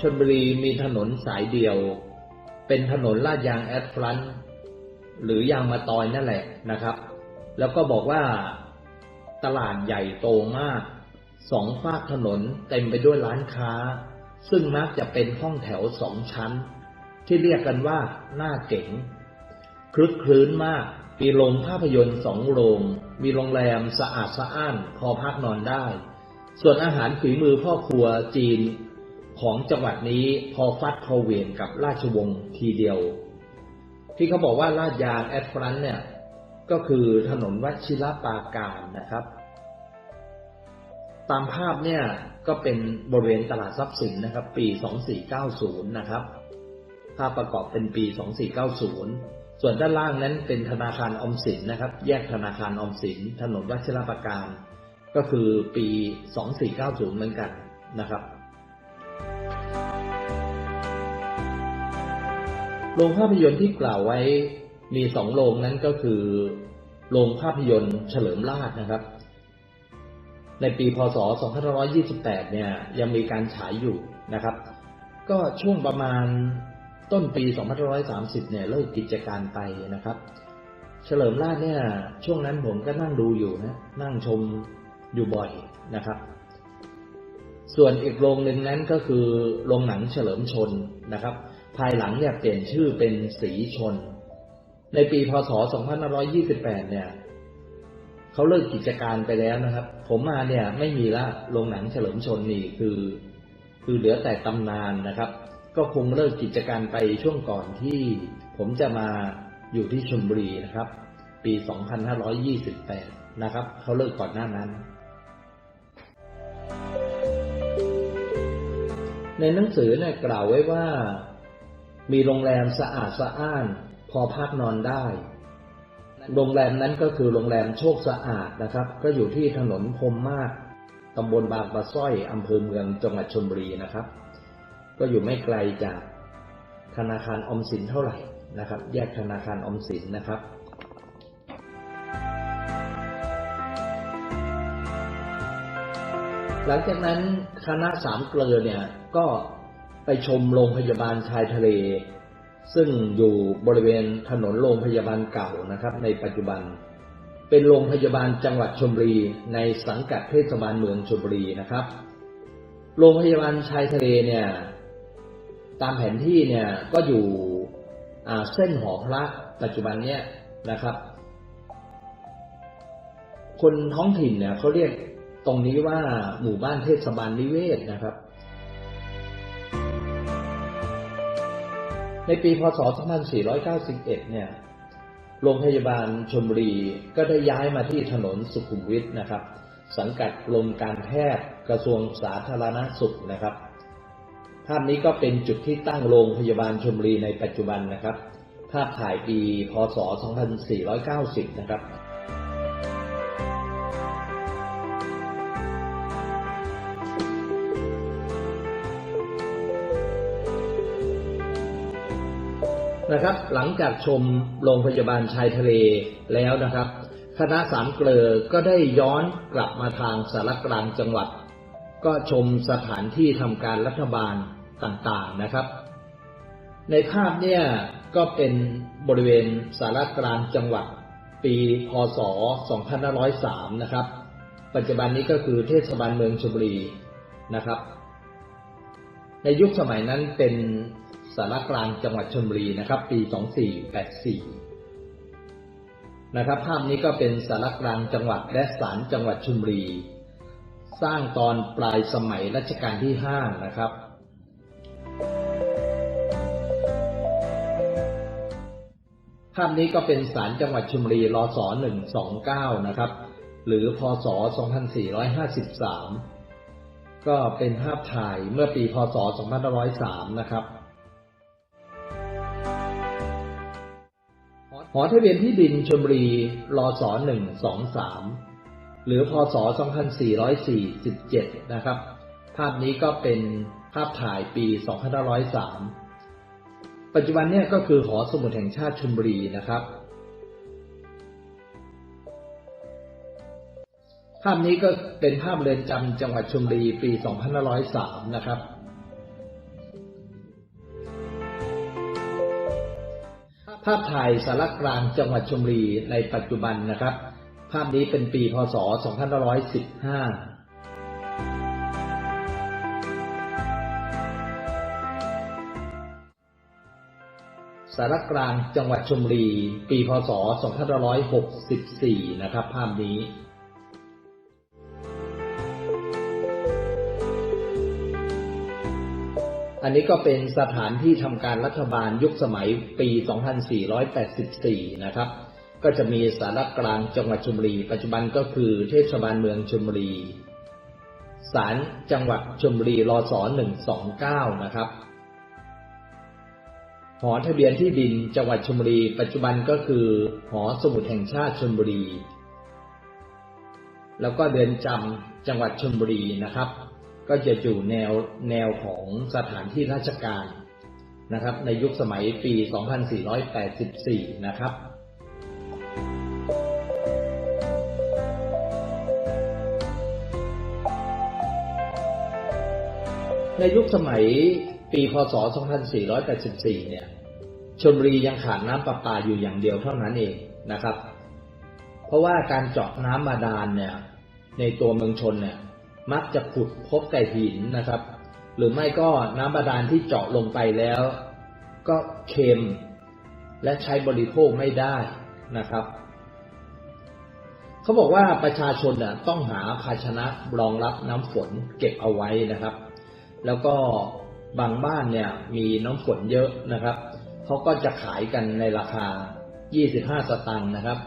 ชลบุรีมีถนนสายเดียว เป็นถนนลาดยางแอดฟลันต์หรือยางมาตอยนั่นแหละนะครับ แล้วก็บอกว่าตลาดใหญ่โตมาก สองฝากถนนเต็มไปด้วยร้านค้า ซึ่งมักจะเป็นห้องแถวสองชั้น ที่เรียกกันว่าหน้าเก๋งคลึกคลื้นมากมีโรงภาพยนตร์สองโรง มีโรงแรมสะอาดสะอ้านพอพักนอนได้ ส่วนอาหารฝีมือพ่อครัวจีน ของจังหวัดนี้พอฟัดพอเวียนกับราชวงศ์ทีเดียว ที่เขาบอกว่าลาดยางแอดฟรันต์เนี่ยก็คือถนนวัชิรปาการนะครับ ตามภาพเนี่ยก็เป็นบริเวณตลาดทรัพย์สินนะครับ ปี 2490 นะครับ ภาพประกอบเป็นปี 2490 ส่วนด้านล่างนั้นเป็นธนาคารอมสินนะครับ แยกธนาคารอมสิน ถนนวัชิรปาการ ก็คือปี 2490 เหมือนกันนะครับ โรงภาพยนตร์ที่กล่าวไว้มีสองโรงนั้นก็คือ โรงภาพยนตร์เฉลิมราชนะครับ ในปีพศ 2528 เนี่ยยังมีการฉายอยู่นะครับ ก็ช่วงประมาณต้นปี 2530 เนี่ยเลิกกิจการไปนะครับ เฉลิมราชเนี่ยช่วงนั้นผมก็นั่งดูอยู่นะนั่งชมอยู่บ่อยนะครับ ส่วนอีกโรงหนึ่งนั้นก็คือโรงหนังเฉลิมชนนะครับ ภายหลังเนี่ยเปลี่ยนชื่อเป็นสีชน ในปีพศ 2528 เนี่ยเขาเลิกกิจการไปแล้วนะครับ ผมมาเนี่ยไม่มีละโรงหนังเฉลิมชนนี่คือ คือเหลือแต่ตำนานนะครับ ก็คงเลิกกิจการไปช่วงก่อนที่ผมจะมาอยู่ที่ชลบุรีนะครับ ปี 2528 นะครับเขาเลิกก่อนหน้านั้น ในหนังสือเนี่ยกล่าวไว้ว่า มีโรงแรมสะอาดสะอ้าน พอพักนอนได้ โรงแรมนั้นก็คือโรงแรมโชคสะอาดนะครับ ก็อยู่ที่ถนนพรมมากตำบลบางปะสร้อยอำเภอเมืองจังหวัดชลบุรีนะครับ ก็อยู่ไม่ไกลจากธนาคารอมสินเท่าไหร่นะครับ แยกธนาคารอมสินนะครับหลังจากนั้นคณะสามเกลอเนี่ยก็ ไปชมโรงพยาบาลชายทะเล ซึ่งอยู่บริเวณถนนโรงพยาบาลเก่านะครับ ในปัจจุบัน เป็นโรงพยาบาลจังหวัดชลบุรีในสังกัดเทศบาลเมืองชลบุรีนะครับ โรงพยาบาลชายทะเลเนี่ยตามแผนที่เนี่ยก็อยู่เส้นหอพระปัจจุบันเนี่ยนะครับ คนท้องถิ่นเนี่ยเขาเรียกตรงนี้ว่าหมู่บ้านเทศบาลนิเวศนะครับ ในปีพศ 2491 เนี่ย โรงพยาบาลชมบุรีก็ได้ย้ายมาที่ถนนสุขุมวิทนะครับ สังกัดกรมการแพทย์กระทรวงสาธารณสุขนะครับ ภาพนี้ก็เป็นจุดที่ตั้งโรงพยาบาลชมบุรีในปัจจุบันนะครับ ภาพถ่ายปีพศ 2490 นะครับ นะครับ หลังจากชมโรงพยาบาลชายทะเลแล้วนะครับ คณะสามเกลอก็ได้ย้อนกลับมาทางสารกลางจังหวัด ก็ชมสถานที่ทำการรัฐบาลต่างๆนะครับ ในภาพเนี่ยก็เป็นบริเวณสารกลางจังหวัด ปีพศ 2503 นะครับ ปัจจุบันนี้ก็คือเทศบาลเมืองชลบุรีนะครับ ในยุคสมัยนั้นเป็น สารกลางจังหวัดชลบุรีนะครับ ปี 2484 นะครับ ภาพนี้ก็เป็นสารกลางจังหวัดและศาลจังหวัดชลบุรี สร้างตอนปลายสมัยรัชกาลที่ 5 นะครับภาพนี้ก็เป็นศาลจังหวัดชลบุรีรศ129 นะครับ หรือพศ 2453 ก็เป็นภาพถ่ายเมื่อปีพศ 2503 นะครับ หอทะเบียนที่ดินชลบุรีรศ123หรือพศ2447 นะครับ ภาพนี้ก็เป็นภาพถ่ายปี 2503 ปัจจุบันเนี่ยก็คือหอสมุดแห่งชาติชลบุรีนะครับ ภาพนี้ก็เป็นภาพเรือนจำจังหวัดชลบุรีปี 2503 นะครับาพถ่ายสารกลางจังหวัดชลบุรีในปัจจุบันนะครับ ภาพนี้เป็นปีพศ 2515สารกลางจังหวัดชลบุรี ปี พศ 2564 นะครับ ภาพนี้ อันนี้ก็เป็นสถานที่ทำการรัฐบาลยุคสมัยปี 2484 นะครับ ก็จะมีสารกลางจังหวัดชลบุรี ปัจจุบันก็คือเทศบาลเมืองชลบุรี ศาลจังหวัดชลบุรีรศ129 นะครับหอทะเบียนที่ดินจังหวัดชลบุรี ปัจจุบันก็คือ หอสมุดแห่งชาติชลบุรี แล้วก็เดือนจำจังหวัดชลบุรีนะครับ ก็จะอยู่แนวแนวของสถานที่ราชการนะครับ ในยุคสมัยปี 2484 นะครับในยุคสมัยปีพศ 2484 เนี่ยชลบุรียังขาดน้ำประปาอยู่อย่างเดียวเท่านั้นเองนะครับ เพราะว่าการเจาะน้ำบาดาลเนี่ยในตัวเมืองชนเนี่ย มักจะขุดพบแต่หินนะครับ หรือไม่ก็น้ำบาดาลที่เจาะลงไปแล้ว ก็เค็ม และใช้บริโภคไม่ได้นะครับเขาบอกว่าประชาชนน่ะต้องหาภาชนะรองรับน้ำฝนเก็บเอาไว้นะครับ แล้วก็บางบ้านเนี่ยมีน้ำฝนเยอะนะครับเขาก็จะขายกันในราคา 25 สตางค์นะครับ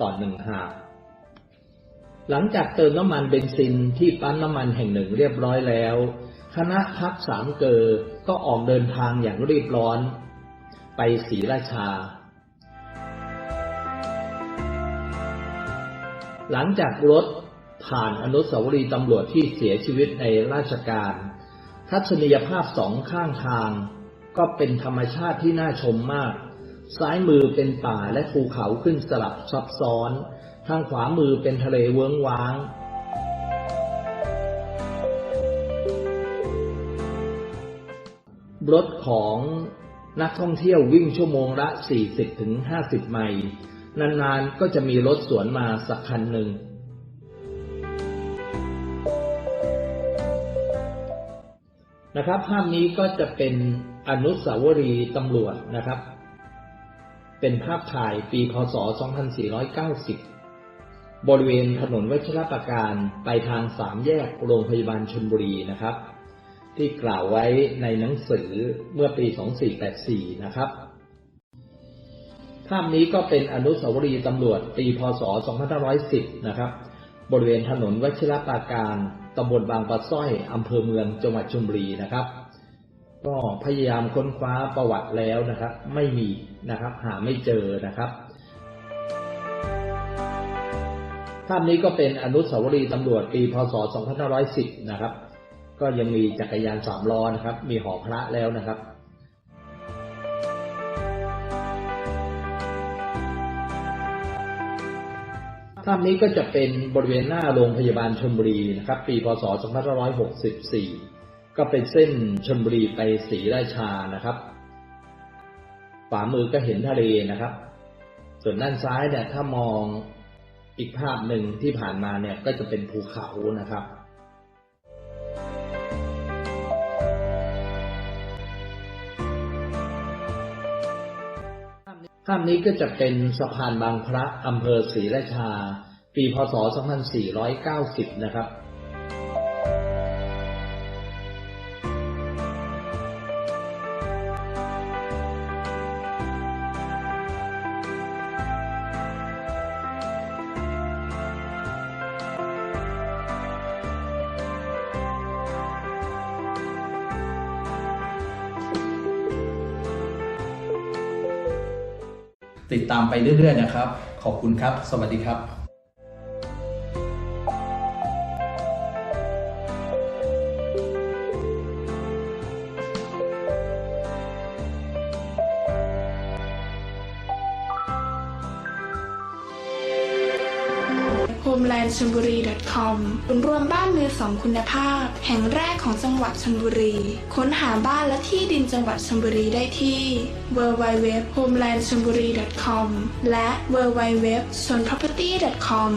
ต่อหนึ่งหาบ หลังจากเติมน้ำมันเบนซินที่ปั๊มน้ำมันแห่งหนึ่งเรียบร้อยแล้ว คณะพักสามเกอก็ออกเดินทางอย่างรีบร้อน ไปศรีราชา หลังจากรถผ่านอนุสาวรีย์ตำรวจที่เสียชีวิตในราชการ ทัศนียภาพสองข้างทาง ก็เป็นธรรมชาติที่น่าชมมาก ซ้ายมือเป็นป่าและภูเขาขึ้นสลับซับซ้อน ทางขวามือเป็นทะเลเวิ้งว้าง รถของนักท่องเที่ยววิ่งชั่วโมงละ 40-50 ไมล์ นานๆ ก็จะมีรถสวนมาสักคันหนึ่ง นะครับ ภาพนี้ก็จะเป็นอนุสาวรีย์ตำรวจนะครับ เป็นภาพถ่ายปี พศ 2490 บริเวณถนนวัชรประการไปทางสามแยกโรงพยาบาลชลบุรีนะครับ ที่กล่าวไว้ในหนังสือเมื่อปี 2484 นะครับ ภาพนี้ก็เป็นอนุสาวรีย์ตำรวจปีพศ 2510 นะครับ บริเวณถนนวชิรปราการตำบลบางปะสร้อยอำเภอเมืองจังหวัดชลบุรีนะครับ ก็พยายามค้นคว้าประวัติแล้วนะครับ ไม่มีนะครับ หาไม่เจอนะครับ ภาพนี้ก็เป็นอนุสาวรีย์ตำรวจปีพศ 2510 นะครับ ก็ยังมีจักรยานสามล้อนะครับ มีหอพระแล้วนะครับภาพนี้ก็จะเป็นบริเวณหน้าโรงพยาบาลชลบุรีนะครับ ปีพศ 2564 ก็เป็นเส้นชลบุรีไปศรีราชานะครับขวามือก็เห็นทะเลนะครับ ส่วนด้านซ้ายเนี่ยถ้ามอง อีกภาพหนึ่งที่ผ่านมาเนี่ยก็จะเป็นภูเขานะครับภาพนี้ก็จะเป็นสะพานบางพระอำเภอศรีราชา ปีพศ 2490 นะครับ ติดตามไปเรื่อยๆนะครับ ขอบคุณครับ สวัสดีครับ ลบุรี .com ศูนย์รวมบ้านมือสองคุณภาพ แห่งแรกของจังหวัดชลบุรี ค้นหาบ้านและที่ดินจังหวัดชลบุรีได้ที่ www.homelandchonburi.com และ w w w s o n p r o p e r t y c o m